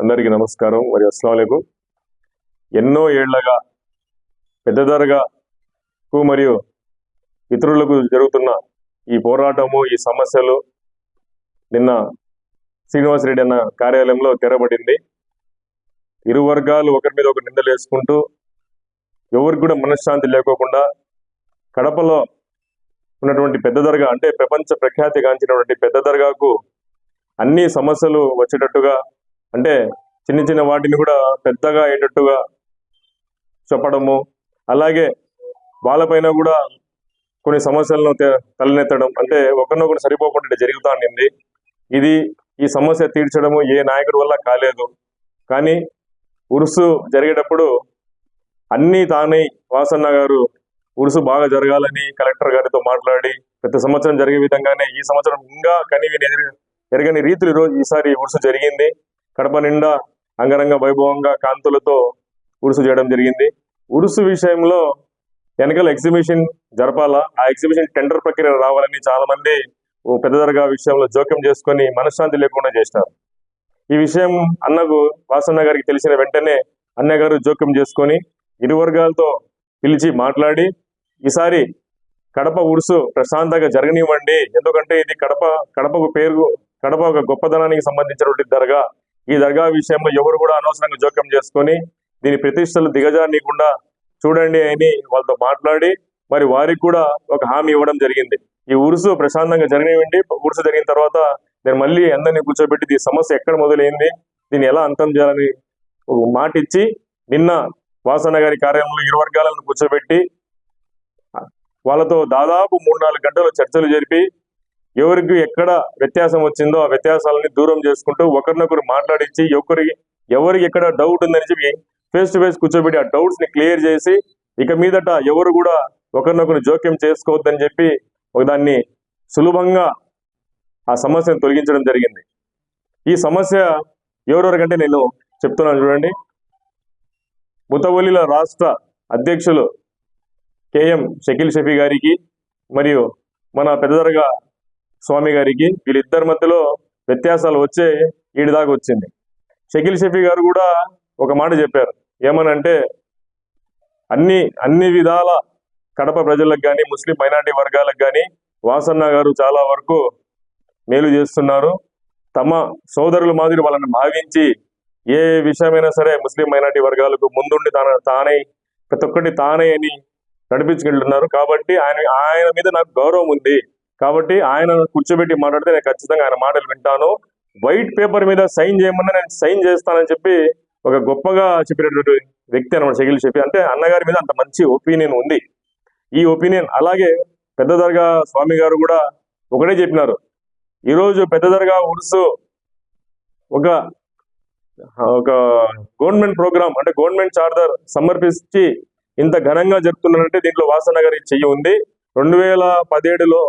అందరికీ నమస్కారం. మరి అస్సలం ఎన్నో ఏళ్ళగా పెద్ద మరియు ఇతరులకు జరుగుతున్న ఈ పోరాటము ఈ సమస్యలు నిన్న శ్రీనివాసరెడ్డి అన్న కార్యాలయంలో తెరబడింది. ఇరు వర్గాలు ఒకరి మీద ఒకరు నిందలు వేసుకుంటూ ఎవరికి కూడా మనశ్శాంతి లేకోకుండా కడపలో ఉన్నటువంటి పెద్ద దర్గా అంటే ప్రపంచ ప్రఖ్యాతి గాంచినటువంటి పెద్ద దర్గాకు అన్ని సమస్యలు వచ్చేటట్టుగా అంటే చిన్న చిన్న వాటిని కూడా పెద్దగా అయ్యేటట్టుగా చెప్పడము. అలాగే వాళ్ళపైన కూడా కొన్ని సమస్యలను తలనెత్తడం. అంటే ఒకరినొకరు సరిపోకుండా జరుగుతూ ఉండింది. ఇది ఈ సమస్య తీర్చడము ఏ నాయకుడి వల్ల కాలేదు. కానీ ఉరుసు జరిగేటప్పుడు అన్నీ తానే వాసన్న గారు ఉరుసు బాగా జరగాలని కలెక్టర్ గారితో మాట్లాడి ప్రతి సంవత్సరం జరిగే విధంగానే ఈ సంవత్సరం ఇంకా కనివిని ఎరగని రీతిలో ఈరోజు ఈసారి ఉరుసు జరిగింది. కడప నిండా అంగరంగ వైభవంగా కాంతులతో ఉరుసు చేయడం జరిగింది. ఉరుసు విషయంలో వెనకాల ఎగ్జిబిషన్ జరపాలా? ఆ ఎగ్జిబిషన్ టెండర్ ప్రక్రియ రావాలని చాలా మంది ఓ పెద్ద దర్గా విషయంలో జోక్యం చేసుకొని మనశ్శాంతి లేకుండా చేసినారు ఈ విషయం అన్నకు వాసన్న గారికి తెలిసిన వెంటనే అన్నయ్య గారు జోక్యం చేసుకొని ఇరు వర్గాలతో పిలిచి మాట్లాడి ఈసారి కడప ఉరుసు ప్రశాంతంగా జరగనివ్వండి. ఎందుకంటే ఇది కడప కడపకు పేరు కడప ఒక గొప్పదనానికి సంబంధించినటువంటి దర్గా. ఈ దర్గా విషయంలో ఎవరు కూడా అనవసరంగా జోక్యం చేసుకొని దీని ప్రతిష్టలు దిగజారనీయకుండా చూడండి అని వాళ్ళతో మాట్లాడి మరి వారికి కూడా ఒక హామీ ఇవ్వడం జరిగింది. ఈ ఉరుసు ప్రశాంతంగా జరగనివ్వండి. ఉరుసు జరిగిన తర్వాత నేను మళ్ళీ అందరినీ కూర్చోబెట్టి ఈ సమస్య ఎక్కడ మొదలైంది దీన్ని ఎలా అంతం చేయాలని ఒక మాట ఇచ్చి నిన్న వాసన్న గారి కార్యాలయంలో ఇరు వర్గాలను కూర్చోబెట్టి వాళ్ళతో దాదాపు మూడు నాలుగు గంటలు చర్చలు జరిపి ఎవరికి ఎక్కడ వ్యత్యాసం వచ్చిందో ఆ వ్యత్యాసాలని దూరం చేసుకుంటూ ఒకరినొకరు మాట్లాడించి ఒకరి ఎవరికి ఎక్కడ డౌట్ ఉందని చెప్పి ఫేస్ టు ఫేస్ కూర్చోబెట్టి ఆ డౌట్స్ని క్లియర్ చేసి ఇక మీదట ఎవరు కూడా ఒకరినొకరు జోక్యం చేసుకోవద్దని చెప్పి ఒక దాన్ని సులభంగా ఆ సమస్యను తొలగించడం జరిగింది. ఈ సమస్య ఎవరెవరికంటే నేను చెప్తున్నాను చూడండి. ముతవల్లిల రాష్ట్ర అధ్యక్షులు కేఎం షకీల్ షఫీ గారికి మరియు మన పెద్దదరగా స్వామి గారికి వీళ్ళిద్దరి మధ్యలో వ్యత్యాసాలు వచ్చే ఈడి దాకా వచ్చింది. షకీల్ షఫీ గారు కూడా ఒక మాట చెప్పారు. ఏమనంటే అన్ని అన్ని విధాల కడప ప్రజలకు కానీ ముస్లిం మైనార్టీ వర్గాలకు కానీ వాసన్న గారు చాలా వరకు మేలు చేస్తున్నారు. తమ సోదరుల మాదిరి వాళ్ళని భావించి ఏ విషయమైనా సరే ముస్లిం మైనార్టీ వర్గాలకు ముందుండి తాన తానే ప్రతి ఒక్కటి తానే అని నడిపించుకుంటున్నారు కాబట్టి ఆయన ఆయన మీద నాకు గౌరవం ఉంది. కాబట్టి ఆయన కూర్చోబెట్టి మాట్లాడితే నేను ఖచ్చితంగా ఆయన మాటలు వింటాను. వైట్ పేపర్ మీద సైన్ చేయమన్నా నేను సైన్ చేస్తానని చెప్పి ఒక గొప్పగా చెప్పినటువంటి వ్యక్తి అనమాట షకిల్ చెప్పి అంటే అన్నగారి మీద అంత మంచి ఒపీనియన్ ఉంది. ఈ ఒపీనియన్ అలాగే పెద్ద దర్గా స్వామి గారు కూడా ఒకటే చెప్పినారు. ఈరోజు పెద్ద దర్గా ఉరుసు ఒక ఒక గవర్నమెంట్ ప్రోగ్రామ్ అంటే గవర్నమెంట్ చార్టర్ సమర్పించి ఇంత ఘనంగా జరుపుతున్నారంటే దీంట్లో వాసన గారి చెయ్యి ఉంది. రెండు వేల పదిహేడులో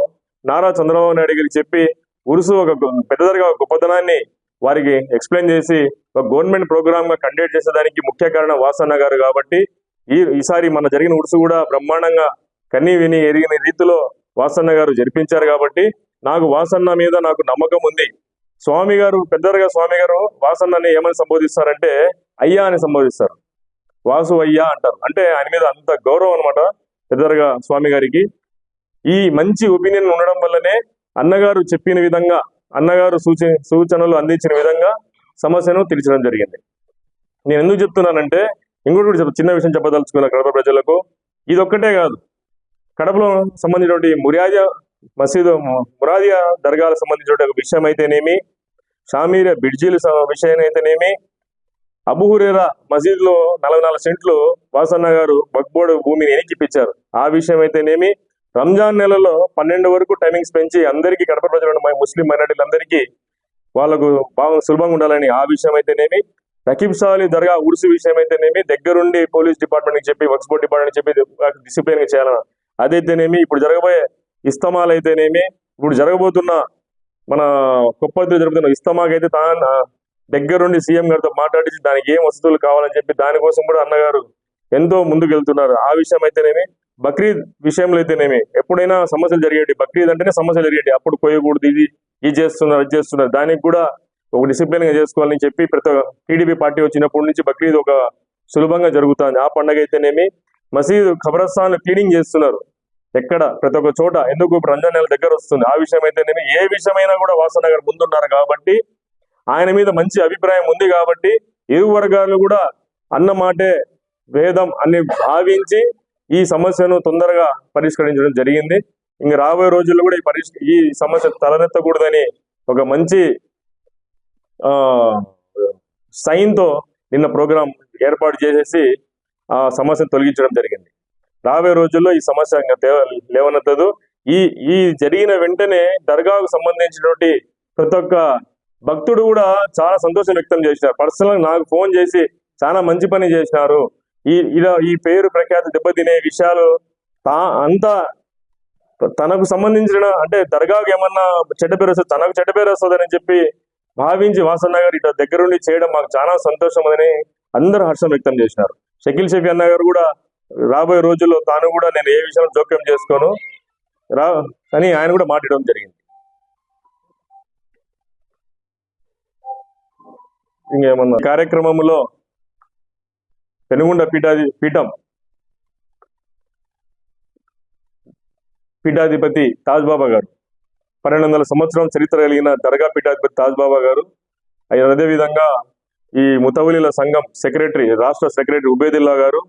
నారా చంద్రబాబు నాయుడు గారికి చెప్పి ఉరుసు ఒక గొ- గొప్పతనాన్ని వారికి ఎక్స్ప్లెయిన్ చేసి ఒక గవర్నమెంట్ ప్రోగ్రామ్గా కండక్ట్ చేసేదానికి ముఖ్య కారణం వాసన్న గారు కాబట్టి ఈ ఈసారి మన జరిగిన ఉరుసు కూడా బ్రహ్మాండంగా కన్నీ విని ఎరిగిన రీతిలో వాసన్న గారు జరిపించారు కాబట్టి నాకు వాసన్న మీద నాకు నమ్మకం ఉంది. స్వామి గారు పెద్దరుగా స్వామి గారు వాసన్నని ఏమని సంబోధిస్తారంటే అయ్యా అని సంబోధిస్తారు. వాసు అయ్యా అంటారు. అంటే ఆయన మీద అంత గౌరవం అనమాట పెద్దరుగా స్వామి గారికి. ఈ మంచి ఒపీనియన్ ఉండడం వల్లనే అన్నగారు చెప్పిన విధంగా అన్నగారు సూచన సూచనలు అందించిన విధంగా సమస్యను తీర్చడం జరిగింది. నేను ఎందుకు చెప్తున్నానంటే ఇంకోటి కూడా చిన్న విషయం చెప్పదలుచుకున్న కడప ప్రజలకు ఇది ఒక్కటే కాదు. కడపలో సంబంధించినటువంటి మురాదియా మసీదు మురాదియా దర్గాలకు సంబంధించిన ఒక విషయం అయితేనేమి షామీర బిడ్జీల స- విషయం అయితేనేమి అబుహురేరా మసీదులో నలభై నాలుగు సెంట్లు వాసన్న గారు బగ్బోర్డు భూమిని ఎనికిప్పించారు ఆ విషయం అయితేనేమి రంజాన్ నెలలో పన్నెండు వరకు టైమింగ్స్ పెంచి అందరికీ కడప ప్రజలు ముస్లిం మైనార్టీలందరికీ వాళ్ళకు బాగా సులభంగా ఉండాలని ఆ విషయం అయితేనేమి రకీబ్ సాలి దర్గా ఉరుసు విషయం అయితేనేమి దగ్గరుండి పోలీస్ డిపార్ట్మెంట్ చెప్పి వర్క్స్ బోర్డ్ డిపార్ట్మెంట్ చెప్పి డిసిప్లిన్గా చేయాలని అదైతేనేమి ఇప్పుడు జరగబోయే ఇస్తమాలు అయితేనేమి ఇప్పుడు జరగబోతున్న మన కుప్పతిలో జరుగుతున్న ఇస్తమాకి అయితే తా దగ్గరుండి సీఎం గారితో మాట్లాడించి దానికి ఏం వసతులు కావాలని చెప్పి దానికోసం కూడా అన్నగారు ఎంతో ముందుకు వెళ్తున్నారు ఆ విషయం అయితేనేమి బక్రీద్ విషయంలో అయితేనేమి ఎప్పుడైనా సమస్యలు జరిగేటి బక్రీద్ అంటేనే సమస్యలు జరిగేటి అప్పుడు కోయకూడదు ఇది ఇది చేస్తున్నారు ఇది చేస్తున్నారు. దానికి కూడా ఒక డిసిప్లిన్గా చేసుకోవాలని చెప్పి ప్రతి టీడీపీ పార్టీ వచ్చినప్పటి నుంచి బక్రీద్ ఒక సులభంగా జరుగుతుంది. ఆ పండగ అయితేనేమి మసీదు ఖబరస్థాన్ క్లీనింగ్ చేస్తున్నారు. ఎక్కడ? ప్రతి ఒక్క చోట. ఎందుకు? రంజాన్ నెల దగ్గర వస్తుంది. ఆ విషయం అయితేనేమి ఏ విషయమైనా కూడా వాసన గారు ముందున్నారు కాబట్టి ఆయన మీద మంచి అభిప్రాయం ఉంది కాబట్టి ఇరు వర్గాలు కూడా అన్న మాటే వేదం అని భావించి ఈ సమస్యను తొందరగా పరిష్కరించడం జరిగింది. ఇంక రాబోయే రోజుల్లో కూడా ఈ పరిష్ ఈ సమస్య తలనెత్తకూడదని ఒక మంచి సైన్తో నిన్న ప్రోగ్రాం ఏర్పాటు చేసేసి ఆ సమస్యను తొలగించడం జరిగింది. రాబోయే రోజుల్లో ఈ సమస్య ఇంకా లేవనెత్తదు. ఈ ఈ జరిగిన వెంటనే దర్గాకు సంబంధించినటువంటి ప్రతి ఒక్క భక్తుడు కూడా చాలా సంతోషం వ్యక్తం చేసినారు పర్సనల్ నాకు ఫోన్ చేసి చాలా మంచి పని చేసినారు ఈ ఇలా ఈ పేరు ప్రఖ్యాతి దెబ్బతినే విషయాలు తా అంతా తనకు సంబంధించిన అంటే దర్గాకు ఏమన్నా చెడ్డ పేరు వస్తుంది తనకు చెడ్డ పేరు వస్తుందని చెప్పి భావించి వాసన్న గారు ఇట్లా దగ్గరుండి చేయడం మాకు చాలా సంతోషం అని అందరూ హర్షం వ్యక్తం చేసినారు. షకిల్ షఫీ అన్న గారు కూడా రాబోయే రోజుల్లో తాను కూడా నేను ఏ విషయం జోక్యం చేసుకోను. రా అని ఆయన కూడా మాట్లాడడం జరిగింది. ఇంకేమన్నా కార్యక్రమంలో పెనుగొండ పీఠాధి పీఠం. పీఠాధిపతి తాజ్ బాబా గారు. పన్నెండు వందల సంవత్సరం చరిత్ర కలిగిన దర్గా పీఠాధిపతి తాజ్ బాబా గారు అదేవిధంగా ఈ ముతవలీల సంఘం సెక్రటరీ రాష్ట్ర సెక్రటరీ ఉబేదిల్లా గారు.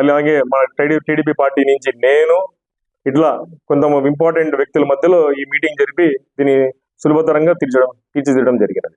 అలాగే మన టీడీ టీడీపీ పార్టీ నుంచి నేను ఇట్లా కొంత ఇంపార్టెంట్ వ్యక్తుల మధ్యలో ఈ మీటింగ్ జరిపి దీన్ని సులభతరంగా తీర్చడం తీర్చిదిద్దడం జరిగినది.